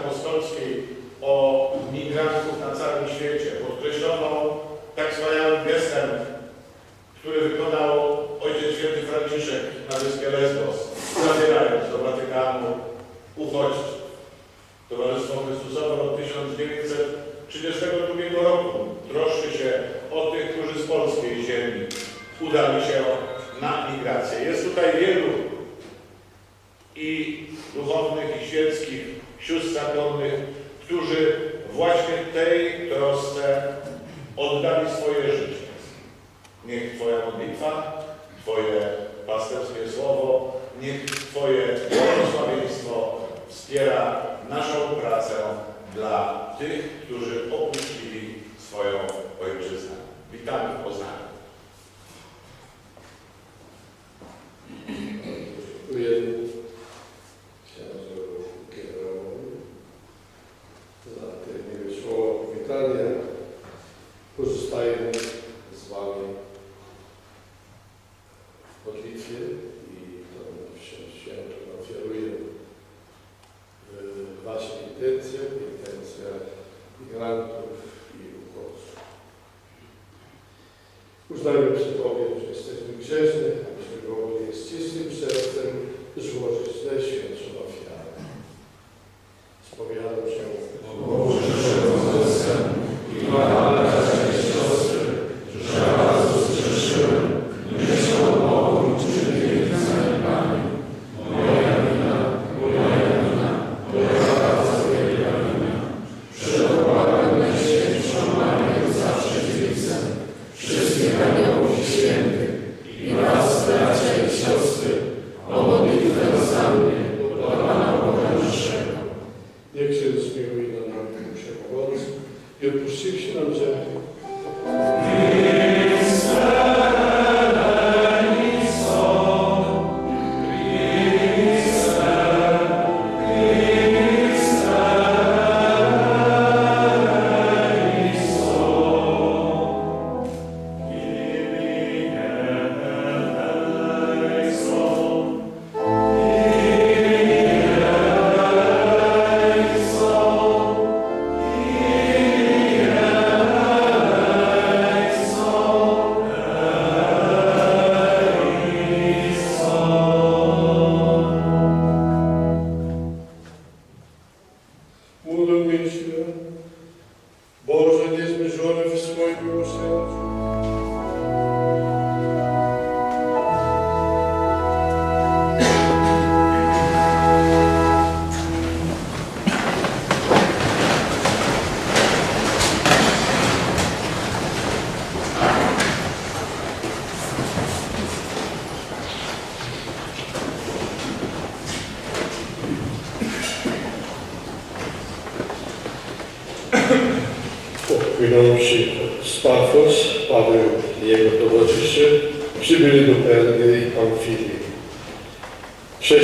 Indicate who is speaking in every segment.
Speaker 1: apostolics que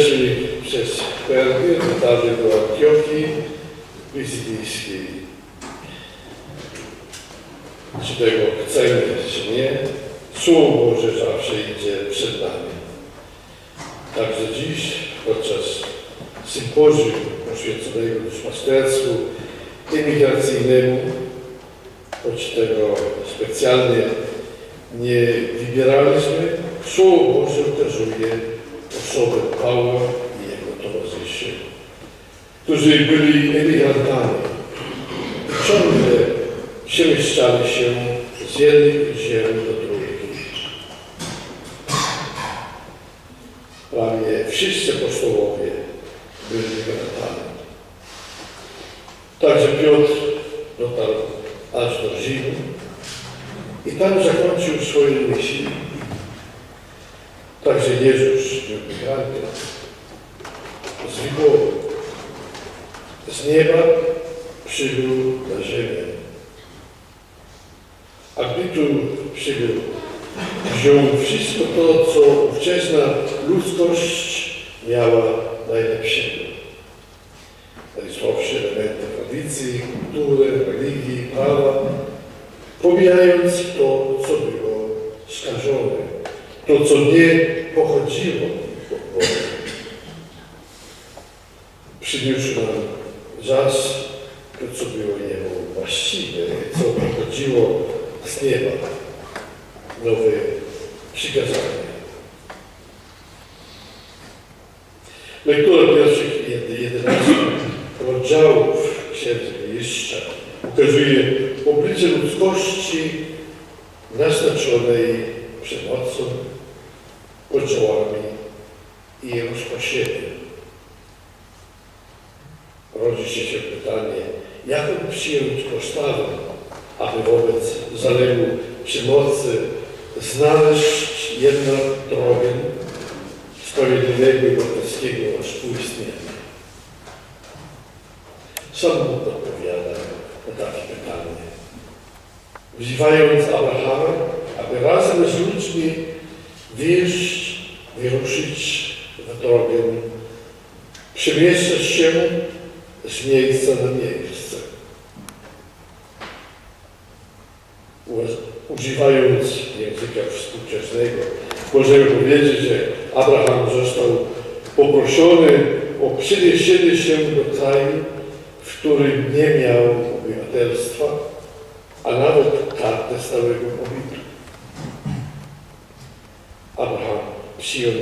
Speaker 1: przeszli przez Pergę, dotarli do Antiochii Pizylijskiej. Czy tego chcemy, czy nie, Słowo Boże zawsze idzie przed nami. Także dziś, podczas sympozjum poświęconego duszpasterstwu emigracyjnemu, choć tego specjalnie nie wybieraliśmy, Słowo Boże uderzuje Sobel Pała i jego towarzyszy, którzy byli emigrantami. Ciągle przemieszczali się z jednych ziem do drugich. Prawie wszyscy apostołowie byli emigrantami. Także Piotr dotarł aż do Rzymu i tam zakończył swoje myśli. Także Jezus мігранти з Львова, з неба przybył na ziemię. A gdy tu przybył, wziął wszystko to, co ówczesna ludzkość miała najlepszego. Najsłabsze elementy tradycji, kultury, religii, prawa, pomijając to, co było skażone, to, co nie pochodziło od Boga. Przyniósł nam czas to, co było jemu właściwe, co pochodziło z nieba. Nowe przykazanie. Lektura pierwszych 11 rozdziałów Księdza Mistrza ukazuje oblicze ludzkości naznaczonej przemocą, podziałami i rozproszeniem. Rodzi się pytanie, jaką przyjąć postawę, aby wobec zalewu przemocy znaleźć jednak drogę sprawiedliwego i obywatelskiego współistnienia. Sam Bóg odpowiada na takie pytanie. Wzywając Abrahama, aby razem z ludźmi wyjść, wyruszyć w drogę, przemieszczać się z miejsca na miejsce. Używając języka współczesnego, możemy powiedzieć, że Abraham został poproszony o przeniesienie się do kraju, w którym nie miał obywatelstwa, a nawet kartę stałego pobytu. Abraham przyjął,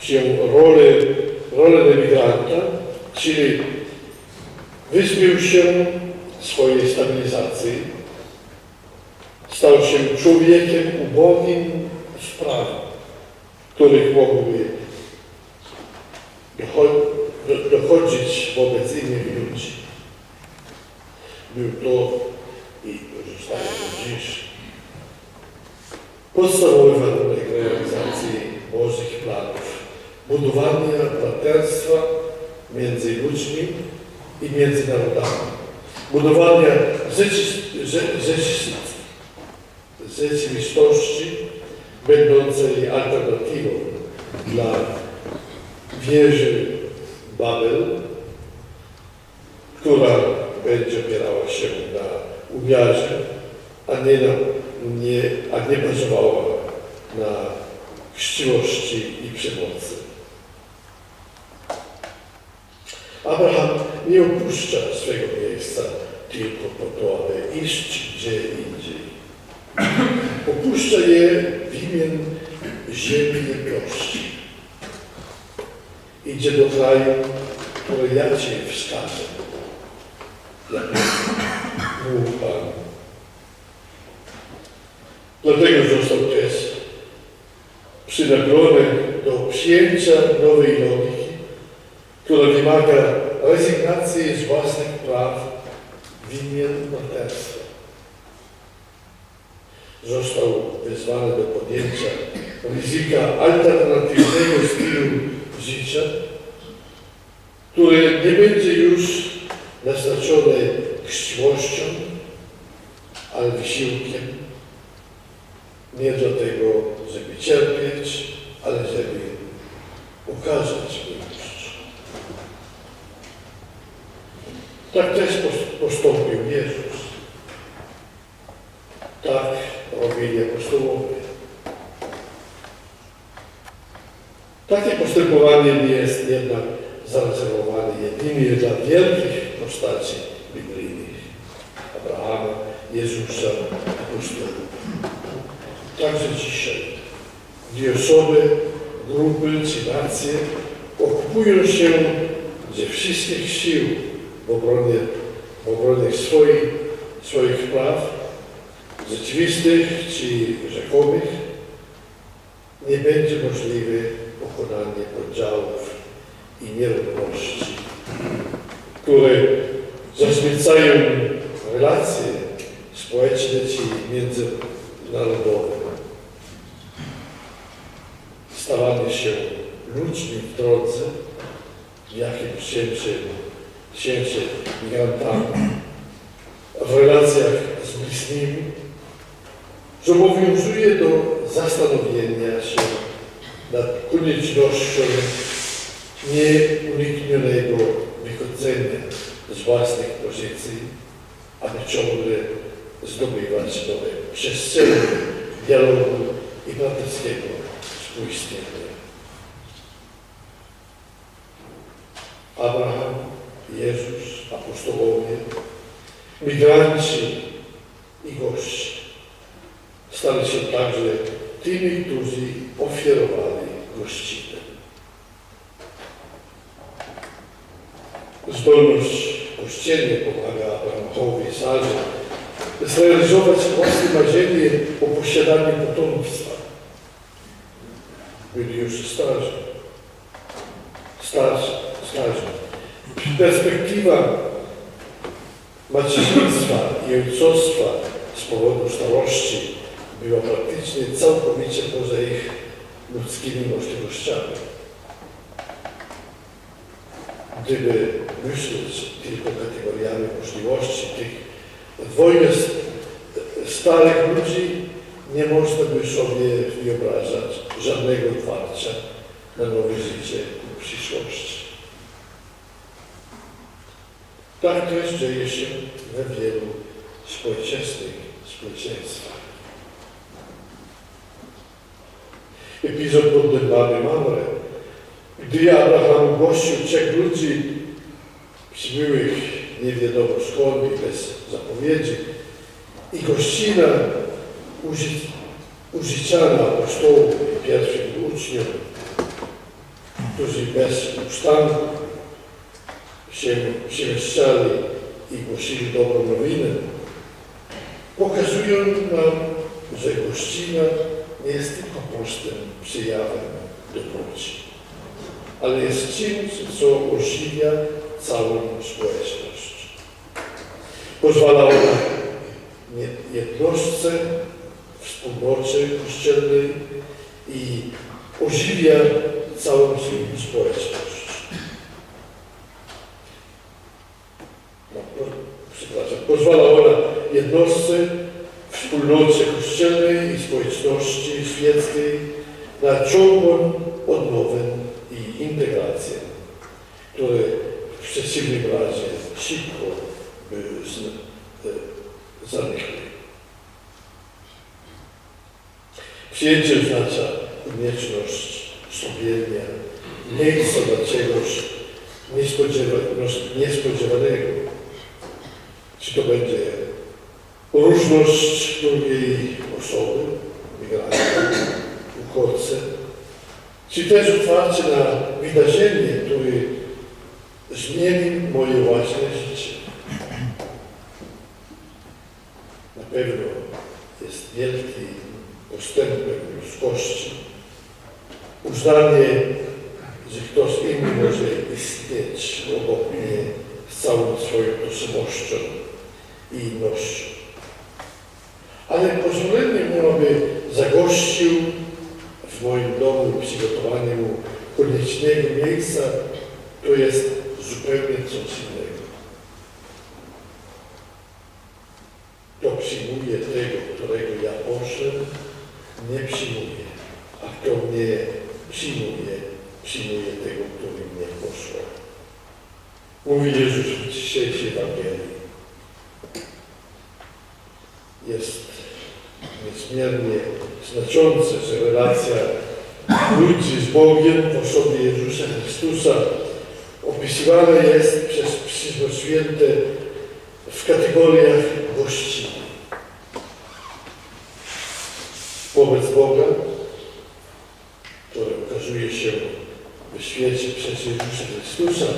Speaker 1: przyjął rolę, rolę emigranta, czyli wyzbył się swojej stabilizacji, stał się człowiekiem ubogim w spraw, których do- dochodzić wobec innych ludzi. Był to i do dziś podstawowy warunek realizacji Bożych planów, budowania braterstwa między ludźmi i między narodami, budowania rzeczy- rze- rzeczy- rzeczywistości będącej alternatywą dla wieży Babel, która będzie opierała się na umiarze, a nie, na, nie, a nie na chciwości i przemocy. Abraham nie opuszcza swego miejsca tylko po to, aby iść gdzie indziej. Opuszcza je w imię ziemi niepiości. Idzie do kraju, który ja Cię wskażę. Jak mówi Pan. Dlatego został też przynaglony do przyjęcia nowej logiki, która wymaga rezygnacji z własnych praw w imię braterstwa. Został wezwany do podjęcia ryzyka alternatywnego stylu życia, które nie będzie już naznaczone chciwością, ale wysiłkiem. Nie dlatego, żeby cierpieć, ale żeby ukazać miłość. Tak też pos- postąpił Jezus. Tak robili apostołowie. Takie postępowanie nie jest jednak zarezerwowane jedynie dla wielkich postaci biblijnych. Abrahama, Jezusa, apostołów. Także dzisiaj, gdzie osoby, grupy czy nacje okupują się ze wszystkich sił w obronie, w obronie swoich, swoich praw, rzeczywistych czy rzekomych, nie będzie możliwe pokonanie podziałów i nierówności, które zaśmiecają relacje społeczne czy międzynarodowe. Stawanie się ludźmi w drodze, w jakim księciem księcie migrantami, w relacjach z bliźnimi, zobowiązuje do zastanowienia się nad koniecznością nieuniknionego wychodzenia z własnych pozycji, aby ciągle zdobywać nowe przestrzenie dialogu i braterskiego współistnienia. Abraham, Jezus, apostołowie, migranci i goście stali się także tymi, którzy ofiarowali gościnę. Zdolność kościelnie pomaga Abrahamowi Sarze zrealizować własne marzenie o posiadaniu potomstwa. Byli już starzy. Starzy, starzy. Perspektywa macierzyństwa i ojcostwa z powodu starości była praktycznie całkowicie poza ich ludzkimi możliwościami. Gdyby myśleć tylko kategoriami możliwości tych dwojga starych ludzi, nie można by sobie wyobrażać żadnego otwarcia na nowe życie w przyszłości. Tak też dzieje się we wielu współczesnych społeczeństwach. Epizod pod dębami Mamre, gdy Abraham gościł trzech ludzi przybyłych nie wiadomo skąd i bez zapowiedzi i gościna uży, użyczana apostołów i pierwszych uczniów, którzy bez ustanku się przemieszczali i głosili dobrą nowinę, pokazują nam, że gościna nie jest tylko prostym przejawem dobroci, ale jest czymś, co ożywia całą społeczność. Pozwala ona jednostce, wspólnocie kościelnej i ożywia całą społeczność. No, no, przepraszam, pozwala ona jednostce, wspólnocie kościelnej i społeczności świeckiej na ciągłą odnowę integrację, które w przeciwnym razie szybko by e, zanikły. Przyjęcie oznacza konieczność zrobienia miejsca dla czegoś niespodziewa- niespodziewanego. Czy to będzie różność drugiej osoby, migranta, uchodźcy, czy też otwarcie na wydarzenie, które zmieni moje własne życie. Na pewno jest wielki postępem ludzkości. Uznanie, że ktoś inny może istnieć obok mnie z całą swoją tożsamością i innością. Ale pozwolenie mu, aby zagościł w moim domu przygotowanie mu koniecznego miejsca, to jest zupełnie coś innego. To przyjmuje tego, którego ja poszedłem, nie przyjmuje, a kto mnie przyjmuje, przyjmuje tego, który mnie posłał. Mówi Jezus w dzisiejszej Ewangelii. Jest niezmiernie znaczące, że relacja ludzi z Bogiem w osobie Jezusa Chrystusa opisywana jest przez Pismo Święte w kategoriach gości. Wobec Boga, który okazuje się w świecie przez Jezusa Chrystusa,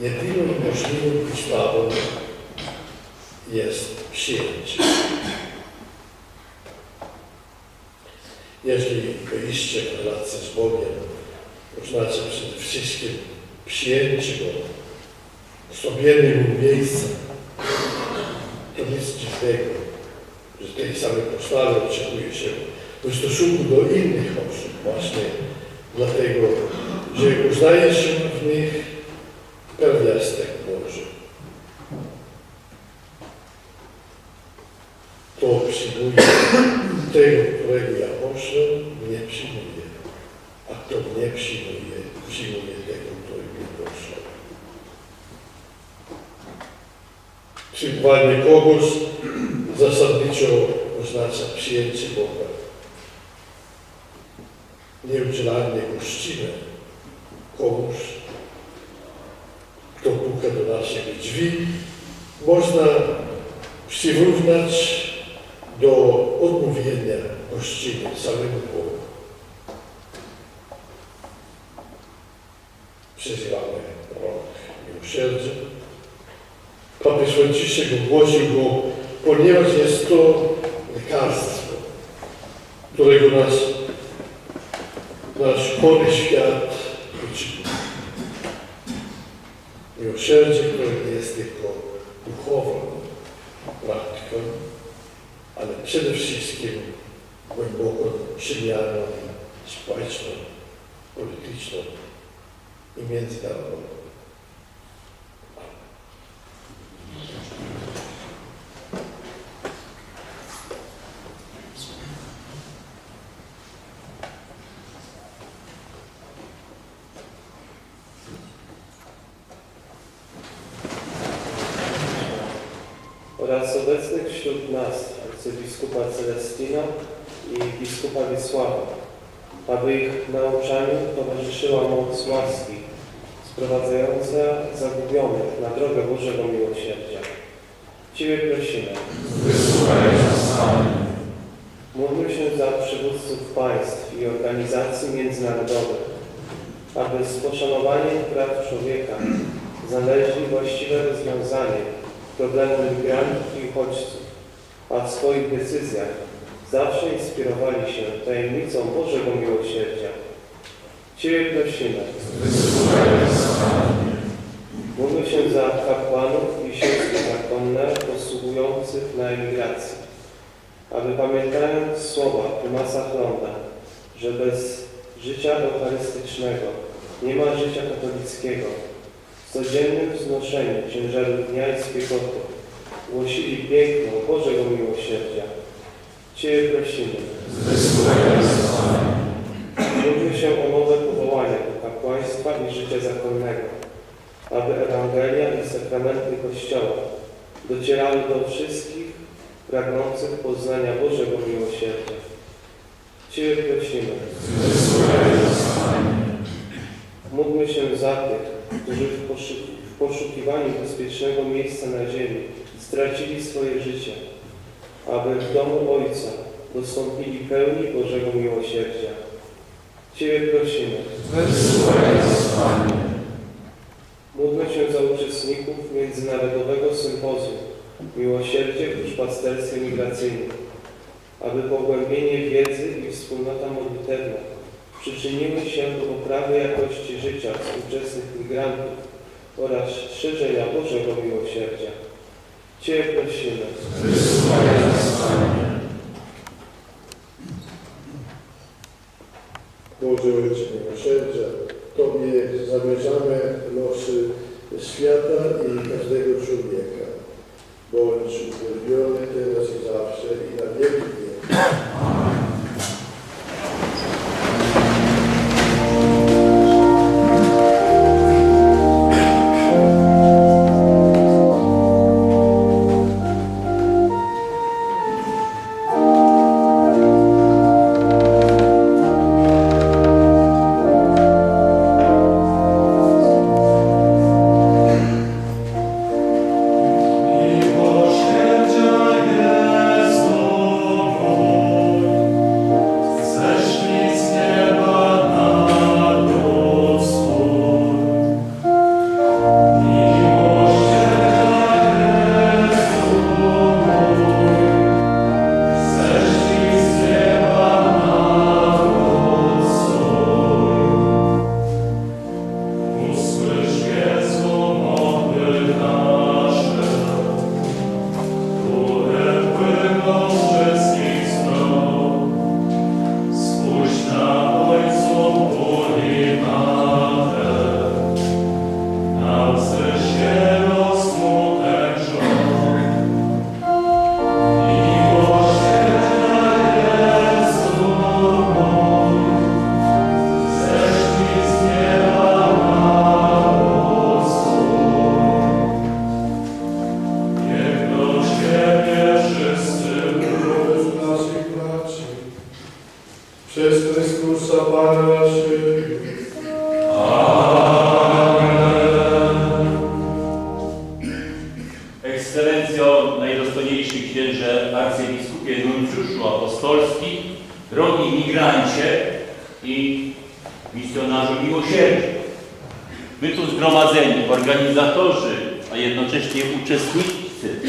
Speaker 1: jedyną możliwą postawą jest przyjęcie. Jeżeli wejście w relację z Bogiem oznacza przede wszystkim przyjęcie Go, ustawienie Mu miejsca, to nic dziwnego, że tej samej postawy oczekuje się w stosunku do innych osób właśnie. Dlatego, że uznaje się w nich pierwiastek Boży. Kto przyjmuje tego, którego ja poszłem, mnie przyjmuje. A kto mnie przyjmuje, przyjmuje tego, który mnie poszedł. Przyjmowanie kogoś zasadniczo oznacza przyjęcie Boga. Nieudzielanie gościny komuś, kto puka do naszych drzwi, można przyrównać do odmówienia gościny samemu Bogu. Ogłosił go, ponieważ jest to lekarstwo, którego nas, nasz chory świat potrzebuje. Miłosierdzie, które nie jest tylko duchową praktyką, ale przede wszystkim głęboką przemianą społeczną, polityczną i międzynarodową.
Speaker 2: Oraz obecnych wśród nas arcybiskupa Celestina i biskupa Wiesława, aby ich nauczaniu towarzyszyła moc łaski sprowadzająca zagubionych na drogę Bożego Miłosierdzia. Ciebie prosimy. Módlmy się za przywódców państw i organizacji międzynarodowych, aby z poszanowaniem praw człowieka znaleźli właściwe rozwiązanie problemu migrantów uchodźców, a w swoich decyzjach zawsze inspirowali się tajemnicą Bożego Miłosierdzia. Ciebie prosimy. Módlmy się za kapłanów i siostry zakonne posługujących na emigracji, aby pamiętając słowa Tomasa Hlonda, że bez życia eucharystycznego nie ma życia katolickiego, w codziennym wznoszeniu ciężaru dnia i głosili piękno Bożego Miłosierdzia. Ciebie prosimy. Módlmy się o nowe powołania do kapłaństwa i życia zakonnego, aby Ewangelia i sakramenty Kościoła docierały do wszystkich pragnących poznania Bożego Miłosierdzia. Ciebie prosimy. Módlmy się za tych, którzy w poszukiwaniu bezpiecznego miejsca na ziemi stracili swoje życie, aby w domu Ojca dostąpili pełni Bożego Miłosierdzia. Ciebie prosimy. Módlmy się za uczestników Międzynarodowego Sympozjum Miłosierdzie w Duszpasterstwie Migracyjnym, aby pogłębienie wiedzy i wspólnota modlitewna przyczyniły się do poprawy jakości życia współczesnych migrantów oraz szerzenia Bożego Miłosierdzia. Cię prosimy.
Speaker 1: Boże Ojcze Miłosierdzia, Tobie zamierzamy losy świata i każdego człowieka. Bądź uwielbiony teraz i zawsze i na wieki wieków.
Speaker 3: Misjonarzu miłosierdzia. My tu zgromadzeni, organizatorzy, a jednocześnie uczestnicy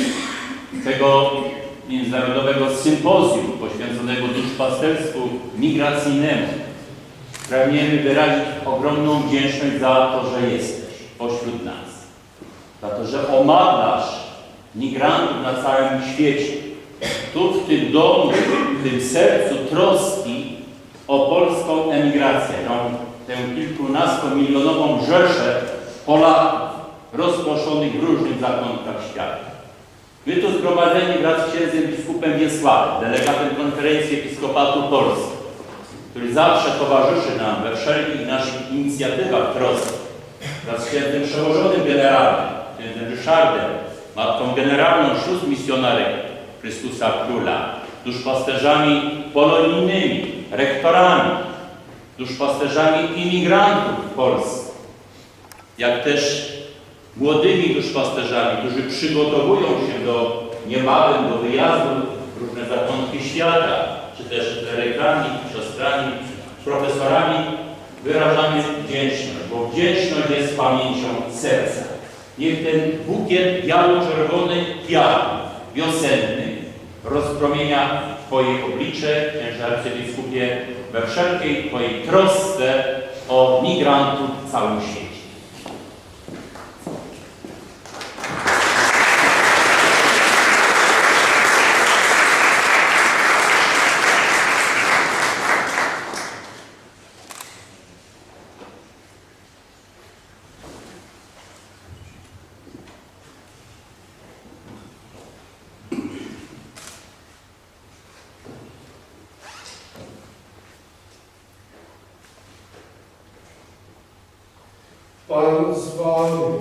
Speaker 3: tego międzynarodowego sympozjum poświęconego duszpasterstwu migracyjnemu, pragniemy wyrazić ogromną wdzięczność za to, że jesteś pośród nas za to, że omagnasz migrantów na całym świecie. Tu w tym domu, w tym sercu troski o polską emigrację, tą, tę kilkunastomilionową rzeszę Polaków rozproszonych w różnych zakątkach świata. My tu zgromadzeni wraz z księdzem biskupem Wiesławem, delegatem konferencji Episkopatu Polski, który zawsze towarzyszy nam we wszelkich naszych inicjatywach troski, wraz z księdzem przełożonym generalnym, księdzem Ryszardem, matką generalną szóst misjonarek Chrystusa Króla, duszpasterzami polonijnymi, rektorami, duszpasterzami imigrantów w Polsce, jak też młodymi duszpasterzami, którzy przygotowują się do niebawem do wyjazdu w różne zakątki świata, czy też klerykami, siostrami, profesorami, wyrażamy wdzięczność, bo wdzięczność jest pamięcią serca. Niech ten bukiet biało-czerwonych kwiatów wiosennych rozpromienia Twoje oblicze, księże arcybiskupie, we wszelkiej Twojej trosce o migrantów w całym
Speaker 4: Pan z Wami.